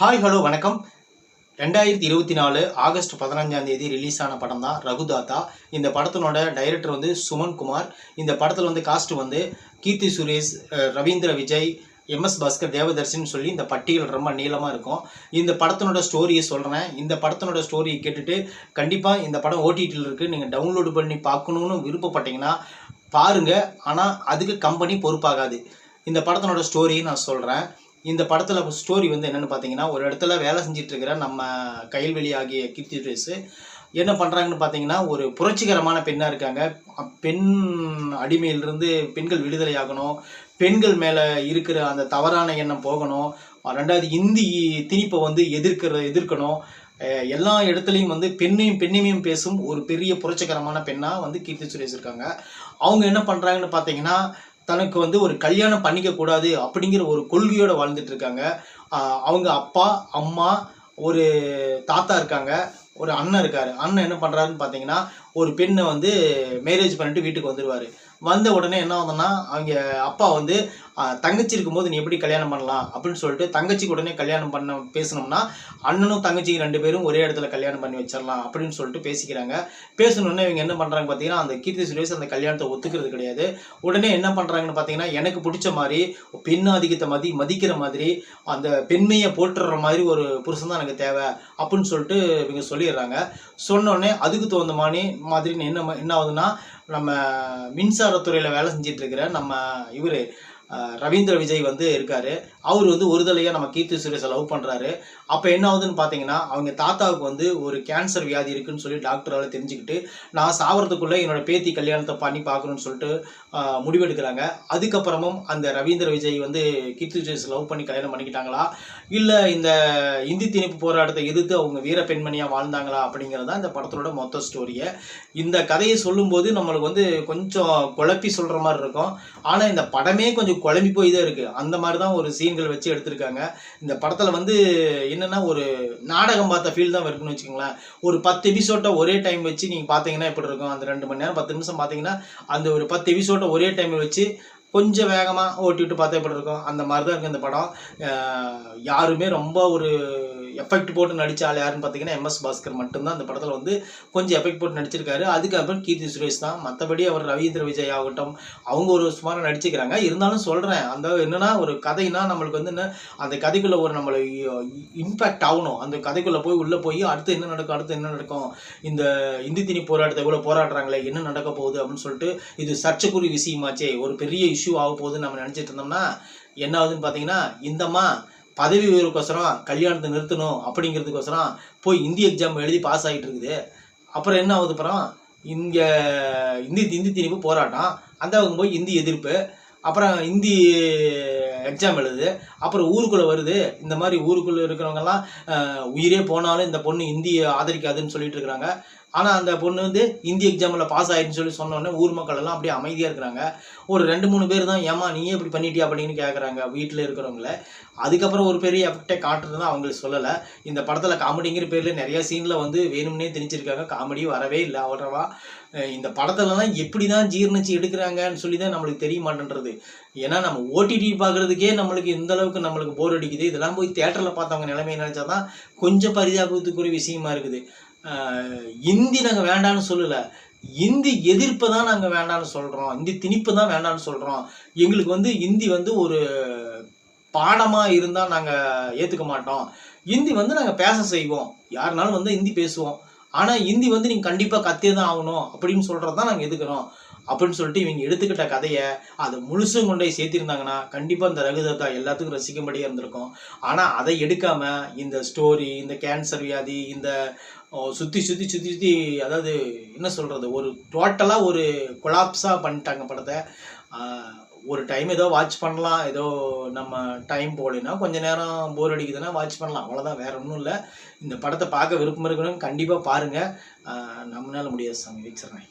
Hi hello வணக்கம். ரெண்டாயிரத்தி இருபத்தி நாலு ஆகஸ்ட் பதினஞ்சாம் தேதி ரிலீஸ் ஆன படம் தான் ரகுதாத்தா. இந்த படத்தினோட டைரக்டர் வந்து சுமன் குமார். இந்த படத்தில் வந்து காஸ்ட் வந்து கீர்த்தி சுரேஷ் ரவீந்திர விஜய் எம்எஸ் பாஸ்கர் தேவதர்ஷன் சொல்லி இந்த பட்டியல் ரொம்ப நீளமாக இருக்கும். இந்த படத்தினோட ஸ்டோரியை சொல்கிறேன் இந்த படத்தினோட ஸ்டோரியை கேட்டுட்டு கண்டிப்பாக இந்த படம் ஓடிடியில் இருக்குது நீங்கள் டவுன்லோடு பண்ணி பார்க்கணுன்னு விருப்பப்பட்டீங்கன்னா பாருங்கள் ஆனால் அதுக்கு கம்பெனி பொறுப்பாகாது. இந்த படத்தினோட ஸ்டோரியை நான் சொல்கிறேன் இந்த படத்தில் ஸ்டோரி வந்து என்னென்னு பார்த்தீங்கன்னா ஒரு இடத்துல வேலை செஞ்சுட்டு இருக்கிற நம்ம கைல்வெளி ஆகிய கீர்த்தி சுரேஷ் என்ன பண்ணுறாங்கன்னு பார்த்தீங்கன்னா ஒரு புரட்சிகரமான பெண்ணாக இருக்காங்க. பெண் அடிமையிலிருந்து பெண்கள் விடுதலை ஆகணும் பெண்கள் மேலே இருக்கிற அந்த தவறான எண்ணம் போகணும் ரெண்டாவது இந்தி திணிப்பை வந்து எதிர்க்கிற எதிர்க்கணும். எல்லா இடத்துலையும் வந்து பெண்ணையும் பெண்ணையும் பேசும் ஒரு பெரிய புரட்சிகரமான பெண்ணாக வந்து கீர்த்தி சுரேஷ் இருக்காங்க. அவங்க என்ன பண்ணுறாங்கன்னு பார்த்தீங்கன்னா தனக்கு வந்து ஒரு கல்யாணம் பண்ணிக்க கூடாது அப்படிங்கிற ஒரு கொள்கையோட வாழ்ந்துட்டு இருக்காங்க. அவங்க அப்பா அம்மா ஒரு தாத்தா இருக்காங்க ஒரு அண்ணன் இருக்காரு. அண்ணன் என்ன பண்றாருன்னு பார்த்தீங்கன்னா ஒரு பெண்ணை வந்து மேரேஜ் பண்ணிட்டு வீட்டுக்கு வந்துடுவாரு வந்த உடனே என்ன ஆகுதுன்னா அவங்க அப்பா வந்து தங்கச்சி இருக்கும்போது நீ எப்படி கல்யாணம் பண்ணலாம்? அப்படின்னு சொல்லிட்டு தங்கச்சிக்கு உடனே கல்யாணம் பண்ண பேசணும்னா அண்ணனும் தங்கச்சிக்கு ரெண்டு பேரும் ஒரே இடத்துல கல்யாணம் பண்ணி வச்சிடலாம் அப்படின்னு சொல்லிட்டு பேசிக்கிறாங்க. பேசணுன்னே இவங்க என்ன பண்றாங்க பார்த்தீங்கன்னா அந்த கீர்த்தி சுரேஷ் அந்த கல்யாணத்தை ஒத்துக்கிறது கிடையாது. உடனே என்ன பண்றாங்கன்னு பார்த்தீங்கன்னா எனக்கு பிடிச்ச மாதிரி பெண் ஆதிக்கத்தை மதி மதிக்கிற மாதிரி அந்த பெண்மையை போட்டுற மாதிரி ஒரு புருஷன் தான் எனக்கு தேவை அப்படின்னு சொல்லிட்டு இவங்க சொல்லிடுறாங்க. சொன்னோடனே அதுக்கு தகுந்த மாதிரி மாதிரி என்ன என்ன ஆகுதுன்னா நம்ம மின்சாரத்துறையில் வேலை செஞ்சிட்டு இருக்கிற நம்ம இவர் ரவீந்திர விஜய் வந்து இருக்காரு. அவர் வந்து ஒரு தலையாக நம்ம கீர்த்தி சுரேஷை லவ் பண்ணுறாரு அப்போ என்ன ஆகுதுன்னு பார்த்தீங்கன்னா அவங்க தாத்தாவுக்கு வந்து ஒரு கேன்சர் வியாதி இருக்குன்னு சொல்லி டாக்டரால் தெரிஞ்சுக்கிட்டு நான் சாவறதுக்குள்ளே என்னோட பேத்தி கல்யாணத்தை பண்ணி பார்க்கணும்னு சொல்லிட்டு முடிவெடுக்கிறாங்க. அதுக்கப்புறமும் அந்த ரவீந்திர விஜய் வந்து கீர்த்தி சுரேஷ் லவ் பண்ணி கல்யாணம் பண்ணிக்கிட்டாங்களா? இல்லை இந்த இந்தி திணிப்பு போராட்டத்தை எதிர்த்து அவங்க வீர பெண்மணியாக வாழ்ந்தாங்களா அப்படிங்கிறது தான் இந்த படத்தோட மொத்த ஸ்டோரியை இந்த கதையை சொல்லும்போது நம்மளுக்கு வந்து கொஞ்சம் குழப்பி சொல்கிற மாதிரி இருக்கும். ஆனால் இந்த படமே கொஞ்சம் குழம்பி போய் தான் இருக்குது அந்த மாதிரி தான் ஒரு சீன்கள் வச்சு எடுத்திருக்காங்க. இந்த படத்தில் வந்து என்னென்னா ஒரு நாடகம் பார்த்த ஃபீல் தான் இருக்குன்னு வச்சுக்கோங்களேன். ஒரு பத்து எபிசோட்டை ஒரே டைம் வச்சு நீங்கள் பார்த்தீங்கன்னா எப்படி இருக்கும்? அந்த ரெண்டு மணி நேரம் பத்து நிமிஷம் பார்த்தீங்கன்னா அந்த ஒரு பத்து எபிசோட்டை ஒரே டைம் வச்சு கொஞ்சம் வேகமாக ஓட்டி விட்டு பார்த்தா எப்படி இருக்கும்? அந்த மாதிரி தான் இருக்குது இந்த படம். யாருமே ரொம்ப ஒரு எஃபெக்ட் போட்டு நடிச்ச யாருன்னு பார்த்தீங்கன்னா எம்எஸ் பாஸ்கர் மட்டும்தான் அந்த படத்தில் வந்து கொஞ்சம் எஃபெக்ட் போட்டு நடிச்சிருக்காரு. அதுக்கப்புறம் கீர்த்தி சுரேஷ் தான். மற்றபடி அவர் ரவீந்திர விஜய் ஆகட்டும் அவங்க ஒரு சுமாராக நடிச்சுக்கிறாங்க. இருந்தாலும் சொல்கிறேன் அந்த என்னென்னா ஒரு கதைனா நம்மளுக்கு வந்து என்ன அந்த கதைக்குள்ளே ஒரு நம்மளை இம்பேக்ட் ஆகணும். அந்த கதைக்குள்ளே போய் உள்ளே போய் அடுத்து என்ன நடக்கும் அடுத்து என்ன நடக்கும் இந்த இந்தி திணி போராட்டத்தை இவ்வளோ போராடுறாங்களே என்ன நடக்க போகுது அப்படின்னு சொல்லிட்டு இது சர்ச்சைக்குரிய விஷயமாச்சே ஒரு பெரிய இஷ்யூ இஷ்யூ ஆக போகுதுன்னு நம்ம நினச்சிட்டு இருந்தோம்னா என்ன ஆகுதுன்னு பார்த்தீங்கன்னா இந்தம்மா பதவி உயர்வுக்கோசரம் கல்யாணத்தை நிறுத்தணும் அப்படிங்கிறதுக்கோசரம் போய் இந்தி எக்ஸாம் எழுதி பாஸ் ஆகிட்டு இருக்குது. அப்புறம் என்ன ஆகுது அப்புறம்? இங்கே இந்தி இந்தி திணிப்பு போராட்டம். அந்த அவங்க போய் இந்தி எதிர்ப்பு. அப்புறம் இந்தி எக்ஸாம் எழுது. அப்புறம் ஊருக்குள்ளே வருது. இந்த மாதிரி ஊருக்குள்ளே இருக்கிறவங்கெல்லாம் உயிரே போனாலும் இந்த பொண்ணு இந்தியை ஆதரிக்காதுன்னு சொல்லிட்டு இருக்கிறாங்க. ஆனால் அந்த பொண்ணு வந்து இந்தி எக்ஸாமில் பாஸ் ஆகிடுன்னு சொல்லி சொன்னோன்னே ஊர் மக்கள் எல்லாம் அப்படியே அமைதியாக இருக்கிறாங்க. ஒரு ரெண்டு மூணு பேர் தான் ஏமா நீயே இப்படி பண்ணிட்டியா? அப்படின்னு கேட்குறாங்க வீட்டில் இருக்கிறவங்கள. அதுக்கப்புறம் ஒரு பெரிய எஃபெக்டே காட்டுறது அவங்களுக்கு சொல்லலை. இந்த படத்தில் காமெடிங்கிற பேரில் நிறைய சீனில் வந்து வேணும்னே திணிச்சிருக்காங்க. காமெடி வரவே இல்லை அவ்வளவா. இந்த படத்துலலாம் எப்படி தான் ஜீர்ணிச்சு எடுக்கிறாங்கன்னு சொல்லி தான் நம்மளுக்கு தெரிய மாட்டேன்றது. ஏன்னா நம்ம ஓடிடி பார்க்குறதுக்கே நம்மளுக்கு இந்த அளவுக்கு நம்மளுக்கு போர் அடிக்குது. இதெல்லாம் போய் தேட்டரில் பார்த்தவங்க நிலைமை நினச்சா தான் கொஞ்சம் பரிதாபத்துக்குரிய விஷயமா இருக்குது. இந்தி நாங்கள் வேண்டாம்னு சொல்லலை. இந்தி எதிர்ப்பை தான் நாங்கள் வேண்டாம்னு சொல்கிறோம் இந்தி திணிப்பு தான் வேண்டாம்னு சொல்கிறோம் எங்களுக்கு வந்து இந்தி வந்து ஒரு பாடமாக இருந்தால் நாங்கள் ஏற்றுக்க மாட்டோம். இந்தி வந்து நாங்கள் பேச செய்வோம். யாருனாலும் வந்து இந்தி பேசுவோம். ஆனால் இந்தி வந்து நீங்கள் கண்டிப்பாக கத்தே தான் ஆகணும் அப்படின்னு சொல்கிறது தான் நாங்கள் எதுக்குறோம் அப்படின்னு சொல்லிட்டு இவங்க எடுத்துக்கிட்ட கதையை அதை முழுசும் கொண்டு போய் சேர்த்திருந்தாங்கன்னா கண்டிப்பாக இந்த ரகுதத்தா எல்லாத்துக்கும் ரசிக்கும்படியாக இருந்திருக்கும். ஆனால் அதை எடுக்காமல் இந்த ஸ்டோரி இந்த கேன்சர் வியாதி இந்த சுற்றி சுற்றி சுற்றி சுற்றி அதாவது என்ன சொல்கிறது ஒரு டோட்டலாக ஒரு கொலாப்ஸாக பண்ணிட்டாங்க படத்தை. ஒரு டைம் ஏதோ வாட்ச் பண்ணலாம் ஏதோ நம்ம டைம் போகலைன்னா கொஞ்ச நேரம் போர் அடிக்குதுன்னா வாட்ச் பண்ணலாம். அவ்வளோதான் வேற ஒன்றும் இல்லை. இந்த படத்தை பார்க்க விருப்பம் இருக்கணும் கண்டிப்பாக பாருங்கள் நம்மளால முடியாது சாமி வச்சிடுறேன்.